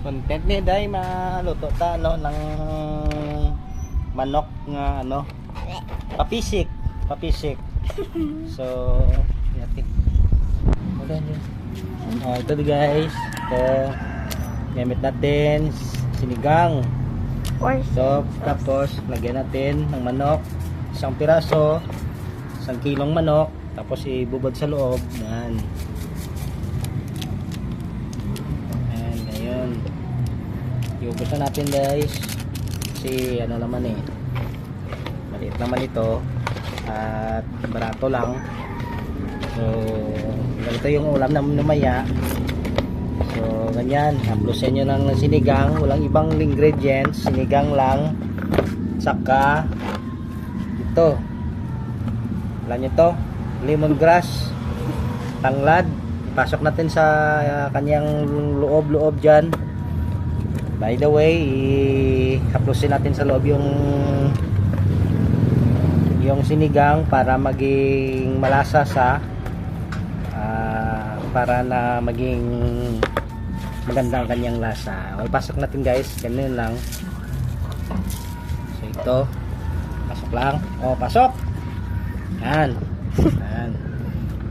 content ni day maluto ta ano ng manok nga ano papisik papisik. So yati wala yun oh, ito di guys ito gamit natin sinigang. So tapos lagyan natin ng manok isang piraso isang kilong manok tapos ibubad sa loob yan Iubos na natin guys. Kasi ano naman eh. Maliit naman ito. At barato lang. So, ganito yung ulam na namaya. So, ganyan. Haplusin nyo ng sinigang. Walang ibang ingredients. Sinigang lang. Saka, ito. Alam nyo to? Lemongrass. Tanglad pasok natin sa uh, kanyang loob-loob dyan by the way i-haplusin natin sa loob yung yung sinigang para maging malasa sa ah, para na maging maganda ang kanyang lasa. O pasok natin guys. Ganun lang. So ito. Pasok lang. O pasok! Yan. Yan.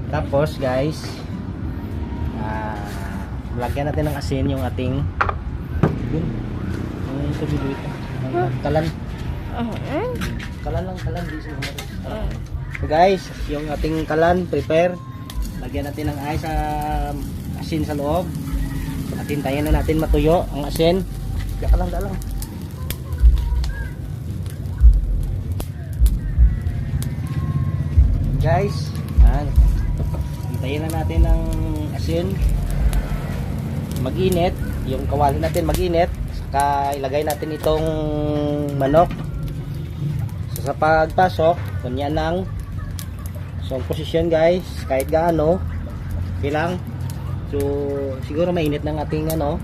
Tapos guys Ah, lagyan natin ng asin yung ating yun. Yung sa video ito Ang kalan? Uh, kalan lang kalan di sa so guys yung ating kalan prepare. Lagyan natin ng ice sa asin sa loob. At hintayin na natin matuyo ang asin. Daka lang daka lang guys yan hintayin na natin ng asin. Mag-init yung kawali natin mag-init saka ilagay natin itong manok. So sa pagpasok ganyan lang so ang posisyon guys kahit gaano okay lang. So siguro mainit ng ating ano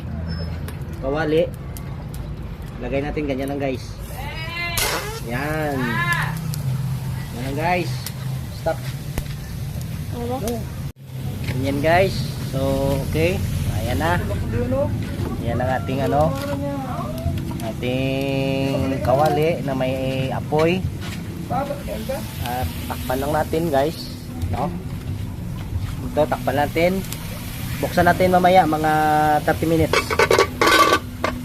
kawali. Lagay natin ganyan lang guys. Yan yan lang guys. Stop. Ano? Ganyan guys. So, okay. Ayan na. Ayan ang ating ano. Ating kawali na may apoy. At takpan lang natin guys. No? Ito, takpan natin. Buksan natin mamaya mga 30 minutes.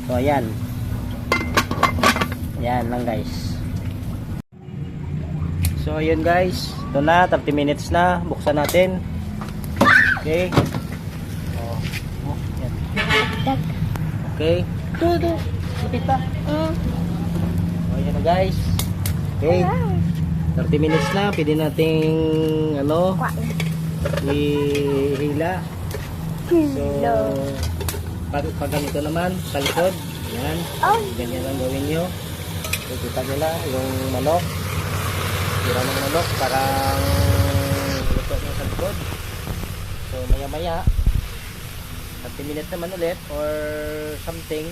So, ayan. Ayan lang guys. So, ayun guys. Ito na, 30 minutes na. Buksan natin. Okay. Oh. Oh. Dag. Okay. Dudu. Lapit pa. Mm. Oh, yan na guys. Okay. 30 minutes na. Pwede nating ano, ihila. So, pag, pag ganito naman, sa likod. Yan. Ganyan lang gawin nyo. So, kita nyo na yung manok. Tira ng manok. Parang luto na sa likod. So, maya maya 30 minutes naman ulit or something.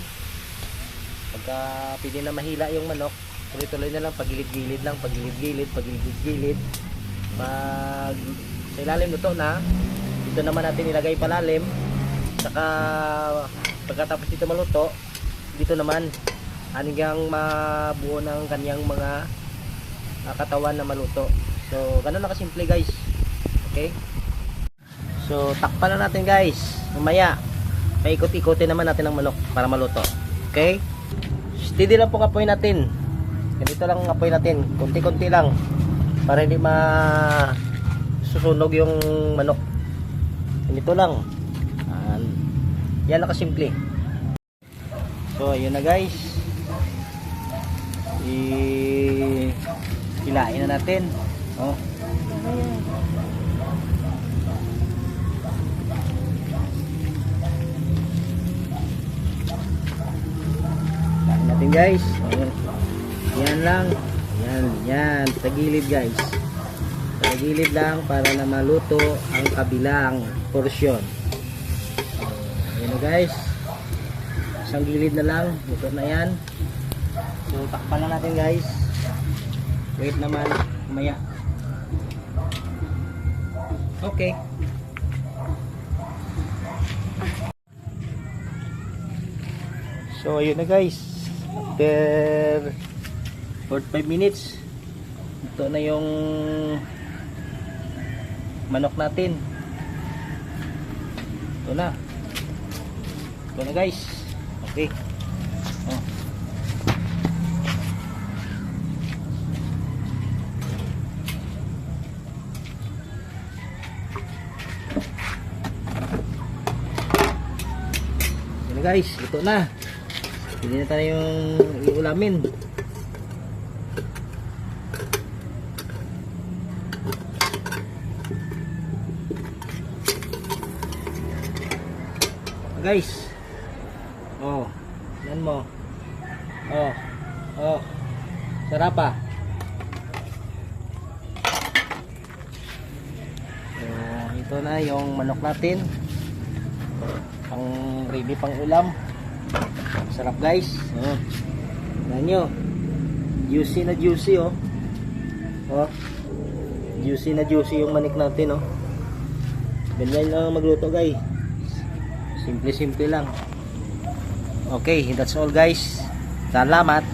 Pagka pwede na mahila yung manok, tuloy-tuloy na lang, pagilid-gilid lang, pagilid-gilid, pagilid-gilid. Pag sa ilalim luto na, dito naman natin ilagay palalim. Saka pagkatapos dito maluto, dito naman hanggang mabuo ng kanyang mga ah, katawan na maluto. So, ganun lang kasimple guys. Okay? So, takpan na natin guys. Mamaya, paikot-ikotin naman natin ang manok para maluto. Okay? Steady lang po apoy natin. Ganito lang ang apoy natin. Kunti-kunti lang. Para hindi ma susunog yung manok. Ganito lang. Yan. Yan lang kasimple. So, ayun na guys. I hilain na natin. Oh. Natin guys. Oh. Yan lang. Yan, yan. Sa gilid guys. Sa gilid lang para na maluto ang kabilang porsyon. Oh, Ayan guys. Isang gilid na lang. Ito na yan. So, takpan na natin guys. Wait naman. Kumaya. Okay. So ayun na guys. After 45 minutes. Ito na yung manok natin. Ito na. Ito na guys. Okay. Oh. Guys. Ito na. Hindi na tayo yung iulamin. guys. Oh yan mo. Oh oh. Sarap ah. So ito na yung manok natin. Pang ready pang ulam sarap guys. Oh. Yan nyo. Juicy na juicy oh. Oh. Juicy na juicy yung manik natin oh. Ganyan lang magluto guys. Simple-simple lang. Okay, that's all guys. Salamat.